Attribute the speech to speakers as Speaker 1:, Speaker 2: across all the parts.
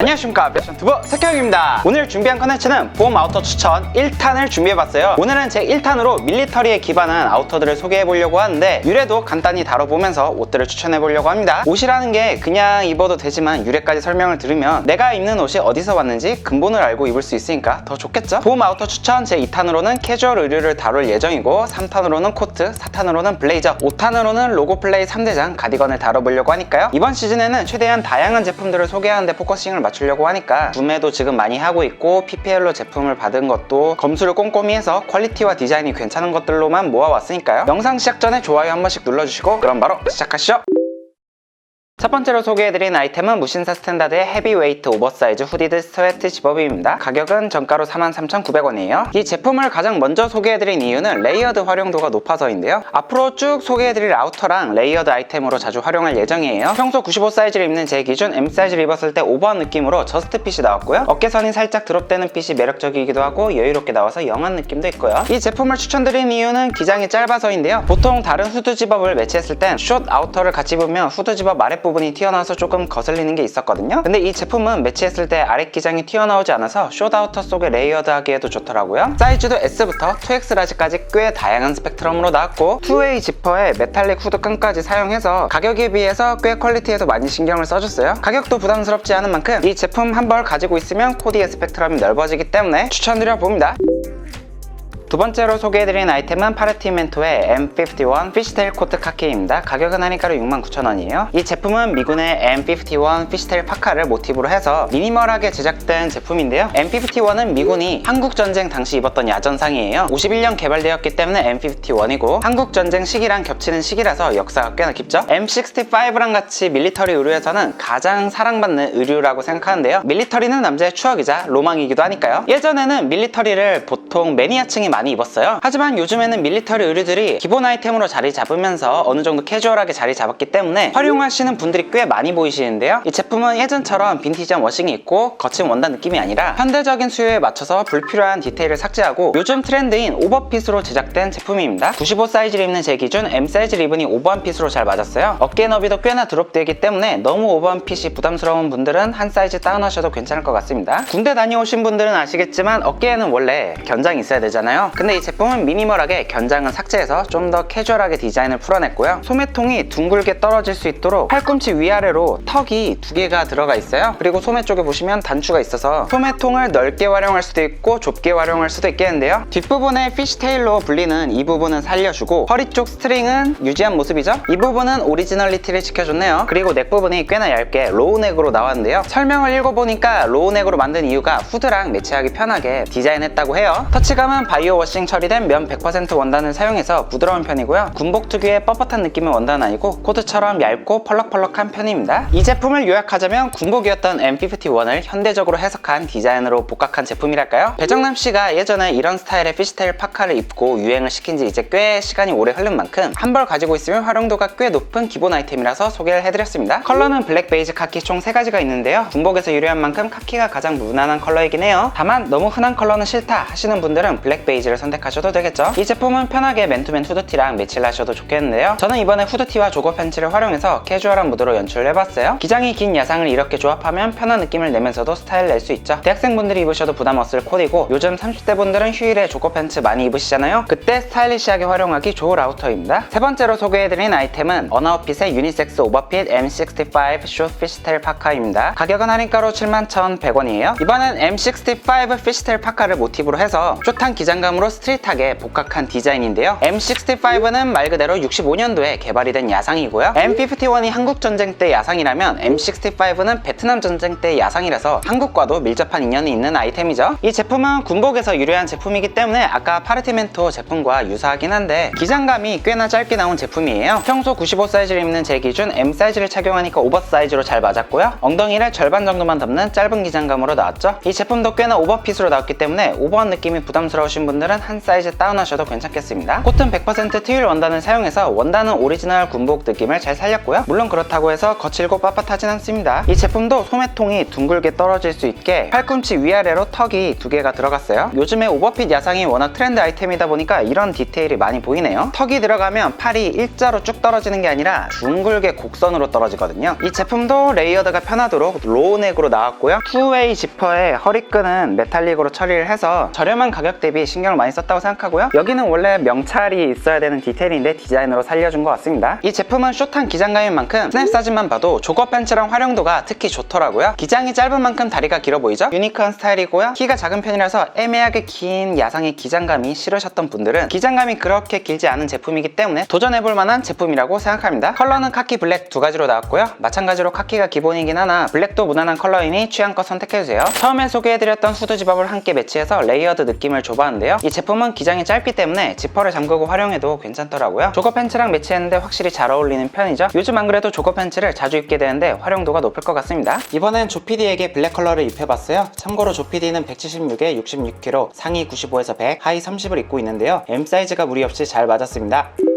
Speaker 1: 안녕하십니까. 패션 투버 석경입니다. 오늘 준비한 컨텐츠는 봄 아우터 추천 1탄을 준비해봤어요. 오늘은 제 1탄으로 밀리터리에 기반한 아우터들을 소개해보려고 하는데 유래도 간단히 다뤄보면서 옷들을 추천해보려고 합니다. 옷이라는 게 그냥 입어도 되지만 유래까지 설명을 들으면 내가 입는 옷이 어디서 왔는지 근본을 알고 입을 수 있으니까 더 좋겠죠? 봄 아우터 추천 제 2탄으로는 캐주얼 의류를 다룰 예정이고 3탄으로는 코트, 4탄으로는 블레이저 5탄으로는 로고 플레이 3대장 가디건을 다뤄보려고 하니까요. 이번 시즌에는 최대한 다양한 제품들을 소개하는 데 포커싱을 맞추려고 하니까 구매도 지금 많이 하고 있고 PPL로 제품을 받은 것도 검수를 꼼꼼히 해서 퀄리티와 디자인이 괜찮은 것들로만 모아왔으니까요. 영상 시작 전에 좋아요 한 번씩 눌러주시고 그럼 바로 시작하시죠 첫 번째로 소개해드린 아이템은 무신사 스탠다드의 헤비웨이트 오버사이즈 후디드 스웨트 집업입니다. 가격은 정가로 43,900원이에요. 이 제품을 가장 먼저 소개해드린 이유는 레이어드 활용도가 높아서인데요. 앞으로 쭉 소개해드릴 아우터랑 레이어드 아이템으로 자주 활용할 예정이에요. 평소 95 사이즈를 입는 제 기준 M 사이즈를 입었을 때 오버한 느낌으로 저스트 핏이 나왔고요. 어깨선이 살짝 드롭되는 핏이 매력적이기도 하고 여유롭게 나와서 영한 느낌도 있고요. 이 제품을 추천드린 이유는 기장이 짧아서인데요. 보통 다른 후드 집업을 매치했을 땐 숏 아우터를 같이 입으면 후드 집업 아랫부분 부분이 튀어나와서 조금 거슬리는 게 있었거든요. 근데 이 제품은 매치했을 때 아랫 기장이 튀어나오지 않아서 숏아우터 속에 레이어드 하기에도 좋더라고요. 사이즈도 S부터 2X 라지까지 꽤 다양한 스펙트럼으로 나왔고 2웨이 지퍼에 메탈릭 후드끈까지 사용해서 가격에 비해서 꽤 퀄리티에도 많이 신경을 써줬어요. 가격도 부담스럽지 않은 만큼 이 제품 한 벌 가지고 있으면 코디의 스펙트럼이 넓어지기 때문에 추천드려 봅니다 두 번째로 소개해드린 아이템은 파르티멘토의 M51 피시테일 코트 카키입니다. 가격은 할인가로 69,000원이에요. 이 제품은 미군의 M51 피시테일 파카를 모티브로 해서 미니멀하게 제작된 제품인데요. M51은 미군이 한국전쟁 당시 입었던 야전상이에요. 51년 개발되었기 때문에 M51이고 한국전쟁 시기랑 겹치는 시기라서 역사가 꽤나 깊죠. M65랑 같이 밀리터리 의류에서는 가장 사랑받는 의류라고 생각하는데요. 밀리터리는 남자의 추억이자 로망이기도 하니까요. 예전에는 밀리터리를 보통 매니아층이 많이 입었어요. 하지만 요즘에는 밀리터리 의류들이 기본 아이템으로 자리 잡으면서 어느 정도 캐주얼하게 자리 잡았기 때문에 활용하시는 분들이 꽤 많이 보이시는데요. 이 제품은 예전처럼 빈티지한 워싱이 있고 거친 원단 느낌이 아니라 현대적인 수요에 맞춰서 불필요한 디테일을 삭제하고 요즘 트렌드인 오버핏으로 제작된 제품입니다. 95 사이즈를 입는 제 기준 M 사이즈를 입으니 오버한 핏으로 잘 맞았어요. 어깨 너비도 꽤나 드롭되기 때문에 너무 오버한 핏이 부담스러운 분들은 한 사이즈 다운하셔도 괜찮을 것 같습니다. 군대 다녀오신 분들은 아시겠지만 어깨에는 원래 견장이 있어야 되잖아요. 근데 이 제품은 미니멀하게 견장은 삭제해서 좀 더 캐주얼하게 디자인을 풀어냈고요. 소매통이 둥글게 떨어질 수 있도록 팔꿈치 위아래로 턱이 두 개가 들어가 있어요. 그리고 소매 쪽에 보시면 단추가 있어서 소매통을 넓게 활용할 수도 있고 좁게 활용할 수도 있겠는데요. 뒷부분에 피쉬테일로 불리는 이 부분은 살려주고 허리 쪽 스트링은 유지한 모습이죠. 이 부분은 오리지널리티를 지켜줬네요. 그리고 넥 부분이 꽤나 얇게 로우넥으로 나왔는데요. 설명을 읽어보니까 로우넥으로 만든 이유가 후드랑 매치하기 편하게 디자인했다고 해요. 터치감은 바이오 워싱 처리된 면 100% 원단을 사용해서 부드러운 편이고요. 군복 특유의 뻣뻣한 느낌의 원단은 아니고 코트처럼 얇고 펄럭펄럭한 편입니다. 이 제품을 요약하자면 군복이었던 M51을 현대적으로 해석한 디자인으로 복각한 제품이랄까요? 배정남 씨가 예전에 이런 스타일의 피시테일 파카를 입고 유행을 시킨 지 이제 꽤 시간이 오래 흐른 만큼 한 벌 가지고 있으면 활용도가 꽤 높은 기본 아이템이라서 소개를 해드렸습니다. 컬러는 블랙, 베이지, 카키 총 3가지가 있는데요. 군복에서 유래한 만큼 카키가 가장 무난한 컬러이긴 해요. 다만 너무 흔한 컬러는 싫다 하시는 분들은 블랙, 베이지 를 선택하셔도 되겠죠. 이 제품은 편하게 맨투맨 후드티랑 매치를 하셔도 좋겠는데요. 저는 이번에 후드티와 조거 팬츠를 활용해서 캐주얼한 무드로 연출을 해봤어요. 기장이 긴 야상을 이렇게 조합하면 편한 느낌을 내면서도 스타일 낼 수 있죠. 대학생분들이 입으셔도 부담 없을 코디고 요즘 30대 분들은 휴일에 조거 팬츠 많이 입으시잖아요. 그때 스타일리시하게 활용하기 좋은 아우터입니다. 세 번째로 소개해드린 아이템은 어나우핏의 유니섹스 오버핏 M65 숏 피시텔 파카입니다. 가격은 할인가로 71,100원이에요. 이번엔 M65 피시텔 파카를 모티브로 해서 숏한 기장감 으로 스트릿하게 복각한 디자인인데요. M65는 말 그대로 65년도에 개발이 된 야상이고요. M51이 한국 전쟁 때 야상이라면 M65는 베트남 전쟁 때 야상이라서 한국과도 밀접한 인연이 있는 아이템이죠. 이 제품은 군복에서 유래한 제품이기 때문에 아까 파르티멘토 제품과 유사하긴 한데 기장감이 꽤나 짧게 나온 제품이에요. 평소 95 사이즈를 입는 제 기준 M 사이즈를 착용하니까 오버 사이즈로 잘 맞았고요. 엉덩이를 절반 정도만 덮는 짧은 기장감으로 나왔죠. 이 제품도 꽤나 오버핏으로 나왔기 때문에 오버한 느낌이 부담스러우신 분들 분들은 한 사이즈 다운하셔도 괜찮겠습니다. 코튼 100% 트윌 원단을 사용해서 원단은 오리지널 군복 느낌을 잘 살렸고요. 물론 그렇다고 해서 거칠고 빳빳하진 않습니다. 이 제품도 소매통이 둥글게 떨어질 수 있게 팔꿈치 위아래로 턱이 두 개가 들어갔어요. 요즘에 오버핏 야상이 워낙 트렌드 아이템이다 보니까 이런 디테일이 많이 보이네요. 턱이 들어가면 팔이 일자로 쭉 떨어지는 게 아니라 둥글게 곡선으로 떨어지거든요. 이 제품도 레이어드가 편하도록 로우넥으로 나왔고요. 투웨이 지퍼에 허리끈은 메탈릭으로 처리를 해서 저렴한 가격 대비 신경을 많이 썼다고 생각하고요. 여기는 원래 명찰이 있어야 되는 디테일인데 디자인으로 살려준 것 같습니다. 이 제품은 숏한 기장감인 만큼 스냅 사진만 봐도 조거 팬츠랑 활용도가 특히 좋더라고요. 기장이 짧은 만큼 다리가 길어 보이죠? 유니크한 스타일이고요. 키가 작은 편이라서 애매하게 긴 야상의 기장감이 싫으셨던 분들은 기장감이 그렇게 길지 않은 제품이기 때문에 도전해볼 만한 제품이라고 생각합니다. 컬러는 카키 블랙 두 가지로 나왔고요. 마찬가지로 카키가 기본이긴 하나 블랙도 무난한 컬러이니 취향껏 선택해주세요. 처음에 소개해드렸던 후드 집업을 함께 매치해서 레이어드 느낌을 줘봤는데요. 이 제품은 기장이 짧기 때문에 지퍼를 잠그고 활용해도 괜찮더라고요. 조거 팬츠랑 매치했는데 확실히 잘 어울리는 편이죠. 요즘 안 그래도 조거 팬츠를 자주 입게 되는데 활용도가 높을 것 같습니다. 이번엔 조피디에게 블랙 컬러를 입혀봤 어요. 참고로 조피디는 176에 66kg, 상의 95에서 100, 하의 30을 입고 있는데요. M 사이즈가 무리 없이 잘 맞았습니다.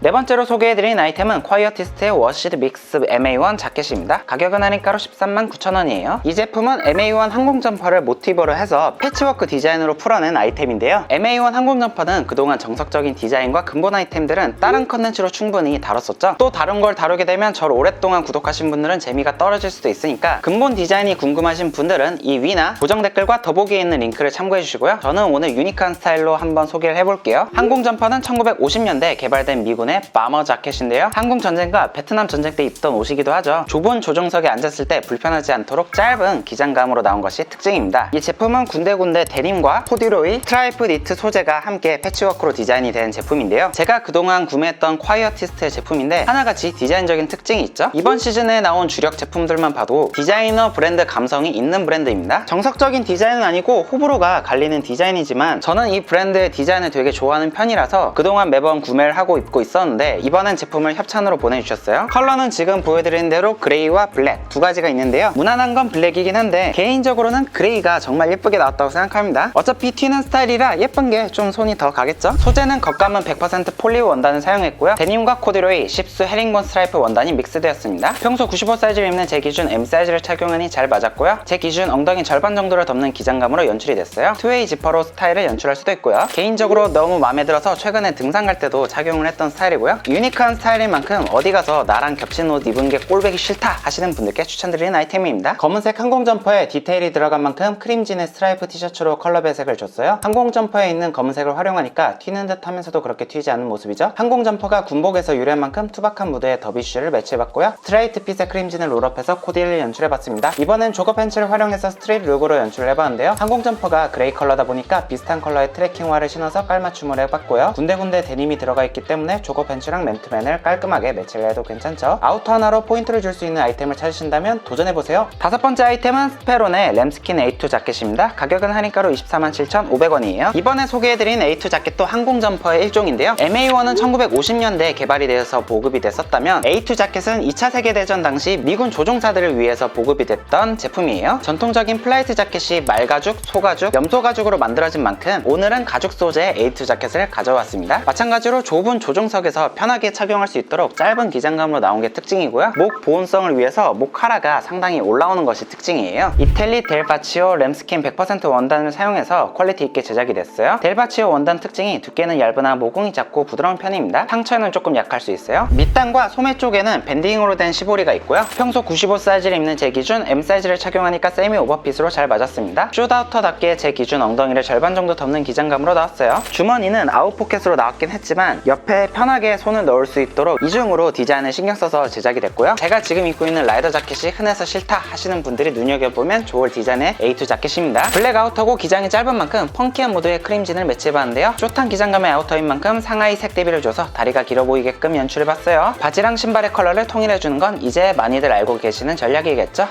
Speaker 1: 네 번째로 소개해드린 아이템은 콰이어티스트의 워시드 믹스 MA1 자켓입니다. 가격은 할인가로 13만 9천원이에요. 이 제품은 MA1 항공 점퍼를 모티브로 해서 패치워크 디자인으로 풀어낸 아이템인데요. MA1 항공 점퍼는 그동안 정석적인 디자인과 근본 아이템들은 다른 컨텐츠로 충분히 다뤘었죠. 또 다른 걸 다루게 되면 저를 오랫동안 구독하신 분들은 재미가 떨어질 수도 있으니까 근본 디자인이 궁금하신 분들은 이 위나 고정 댓글과 더보기에 있는 링크를 참고해 주시고요. 저는 오늘 유니크한 스타일로 한번 소개를 해볼게요. 항공 점퍼는 1950년대 개발된 미군 의 마머 자켓인데요. 한국 전쟁과 베트남 전쟁 때 입던 옷이기도 하죠. 좁은 조종석에 앉았을 때 불편하지 않도록 짧은 기장감으로 나온 것이 특징입니다. 이 제품은 군데군데 데님과 코듀로이, 트라이프 니트 소재가 함께 패치워크로 디자인이 된 제품인데요. 제가 그동안 구매했던 콰이어티스트의 제품인데 하나같이 디자인적인 특징이 있죠. 이번 시즌에 나온 주력 제품들만 봐도 디자이너 브랜드 감성이 있는 브랜드입니다. 정석적인 디자인은 아니고 호불호가 갈리는 디자인이지만 저는 이 브랜드의 디자인을 되게 좋아하는 편이라서 그동안 매번 구매를 하고 입고 있 었는데 이번엔 제품을 협찬으로 보내주셨어요. 컬러는 지금 보여드린 대로 그레이와 블랙 두 가지가 있는데요. 무난한 건 블랙이긴 한데 개인적으로는 그레이가 정말 예쁘게 나왔다고 생각합니다. 어차피 튀는 스타일이라 예쁜 게 좀 손이 더 가겠죠? 소재는 겉감은 100% 폴리 원단을 사용했고요. 데님과 코듀로이, 십수 헤링본 스트라이프 원단이 믹스되었습니다. 평소 95 사이즈를 입는 제 기준 M 사이즈를 착용하니 잘 맞았고요. 제 기준 엉덩이 절반 정도를 덮는 기장감으로 연출이 됐어요. 투웨이 지퍼로 스타일을 연출할 수도 있고요. 개인적으로 너무 마음에 들어서 최근에 등산 갈 때도 착용을 했던 스타일 이고요. 유니크한 스타일인 만큼 어디 가서 나랑 겹친 옷 입은 게 꼴배기 싫다 하시는 분들께 추천드리는 아이템입니다. 검은색 항공 점퍼에 디테일이 들어간 만큼 크림진의 스트라이프 티셔츠로 컬러 배색을 줬어요. 항공 점퍼에 있는 검은색을 활용하니까 튀는 듯 하면서도 그렇게 튀지 않은 모습이죠. 항공 점퍼가 군복에서 유래한 만큼 투박한 무드에 더비쉬를 매치해봤고요. 스트라이트 핏의 크림진을 롤업해서 코디를 연출해봤습니다. 이번엔 조거 팬츠를 활용해서 스트릿 룩으로 연출을 해봤는데요. 항공 점퍼가 그레이 컬러다 보니까 비슷한 컬러의 트레킹화를 신어서 깔맞춤을 해봤고요. 군데군데 데님이 들어가 있기 때문에 조거 팬츠랑 맨투맨을 깔끔하게 매치를 해도 괜찮죠. 아우터 하나로 포인트를 줄 수 있는 아이템을 찾으신다면 도전해보세요. 다섯 번째 아이템은 스페론의 램스킨 A2 자켓입니다. 가격은 할인가로 24만 7,500원이에요. 이번에 소개해드린 A2 자켓도 항공 점퍼의 일종인데요. MA1은 1950년대에 개발이 되어서 보급이 됐었다면 A2 자켓은 2차 세계대전 당시 미군 조종사들을 위해서 보급이 됐던 제품이에요. 전통적인 플라이트 자켓이 말가죽, 소가죽, 염소가죽으로 만들어진 만큼 오늘은 가죽 소재의 A2 자켓을 가져왔습니다. 마찬가지로 좁은 조종석에 서 편하게 착용할 수 있도록 짧은 기장감으로 나온 게 특징이고요. 목 보온성을 위해서 목 카라가 상당히 올라오는 것이 특징이에요. 이텔리 델바치오 램스킨 100% 원단을 사용해서 퀄리티 있게 제작이 됐어요. 델바치오 원단 특징이 두께는 얇으나 모공이 작고 부드러운 편입니다. 상처에는 조금 약할 수 있어요. 밑단과 소매 쪽에는 밴딩으로 된 시보리가 있고요. 평소 95 사이즈를 입는 제 기준 M 사이즈를 착용하니까 세미 오버핏으로 잘 맞았습니다. 슈드아우터답게 제 기준 엉덩이를 절반 정도 덮는 기장감으로 나왔어요. 주머니는 아웃 포켓으로 나왔긴 했지만 옆에 편하게 손을 넣을 수 있도록 이중으로 디자인을 신경 써서 제작이 됐고요. 제가 지금 입고 있는 라이더 자켓이 흔해서 싫다 하시는 분들이 눈여겨보면 좋을 디자인의 A2 자켓입니다. 블랙 아우터고 기장이 짧은 만큼 펑키한 무드의 크림진을 매치해봤는데요. 숏한 기장감의 아우터인 만큼 상하이 색 대비를 줘서 다리가 길어 보이게끔 연출해봤어요. 바지랑 신발의 컬러를 통일해주는 건 이제 많이들 알고 계시는 전략이겠죠?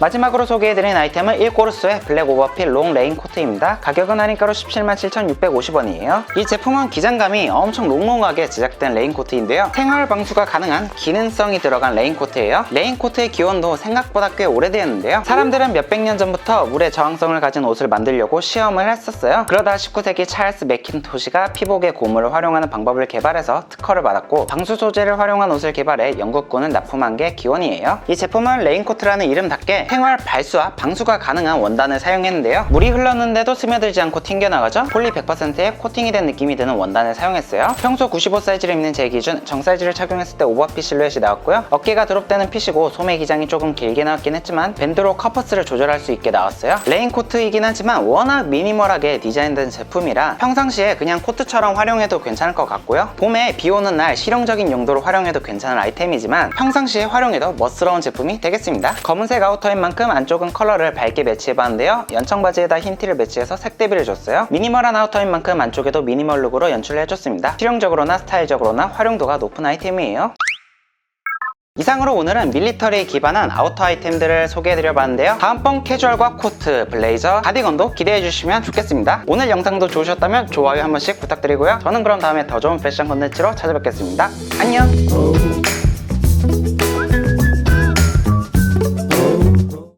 Speaker 1: 마지막으로 소개해드린 아이템은 1코르스의 블랙 오버핏 롱 레인 코트입니다. 가격은 할인가로 177,650원이에요. 이 제품은 기장감이 엄청 롱롱하게 제작된 레인 코트인데요. 생활 방수가 가능한 기능성이 들어간 레인 코트예요. 레인 코트의 기원도 생각보다 꽤 오래되었는데요. 사람들은 몇백 년 전부터 물의 저항성을 가진 옷을 만들려고 시험을 했었어요. 그러다 19세기 찰스 맥킨토시가 피복의 고무를 활용하는 방법을 개발해서 특허를 받았고 방수 소재를 활용한 옷을 개발해 영국군을 납품한 게 기원이에요. 이 제품은 레인 코트라는 이름답게 생활 발수와 방수가 가능한 원단을 사용했는데요. 물이 흘렀는데도 스며들지 않고 튕겨나가죠. 폴리 100%의 코팅이 된 느낌이 드는 원단을 사용했어요. 평소 95 사이즈를 입는 제 기준 정 사이즈를 착용했을 때 오버핏 실루엣이 나왔고요. 어깨가 드롭되는 핏이고 소매 기장이 조금 길게 나왔긴 했지만 밴드로 커퍼스를 조절할 수 있게 나왔어요. 레인코트이긴 하지만 워낙 미니멀하게 디자인된 제품이라 평상시에 그냥 코트처럼 활용해도 괜찮을 것 같고요. 봄에 비 오는 날 실용적인 용도로 활용해도 괜찮은 아이템이지만 평상시에 활용해도 멋스러운 제품이 되겠습니다. 검은색 아우터 인 만큼 안쪽은 컬러를 밝게 매치해봤는데요. 연청 바지에다 흰 티를 매치해서 색 대비를 줬어요. 미니멀한 아우터인 만큼 안쪽에도 미니멀 룩으로 연출을 해줬습니다. 실용적으로나 스타일적으로나 활용도가 높은 아이템이에요. 이상으로 오늘은 밀리터리에 기반한 아우터 아이템들을 소개해드려봤는데요. 다음번 캐주얼과 코트, 블레이저, 가디건도 기대해주시면 좋겠습니다. 오늘 영상도 좋으셨다면 좋아요 한 번씩 부탁드리고요. 저는 그럼 다음에 더 좋은 패션 컨텐츠로 찾아뵙겠습니다. 안녕!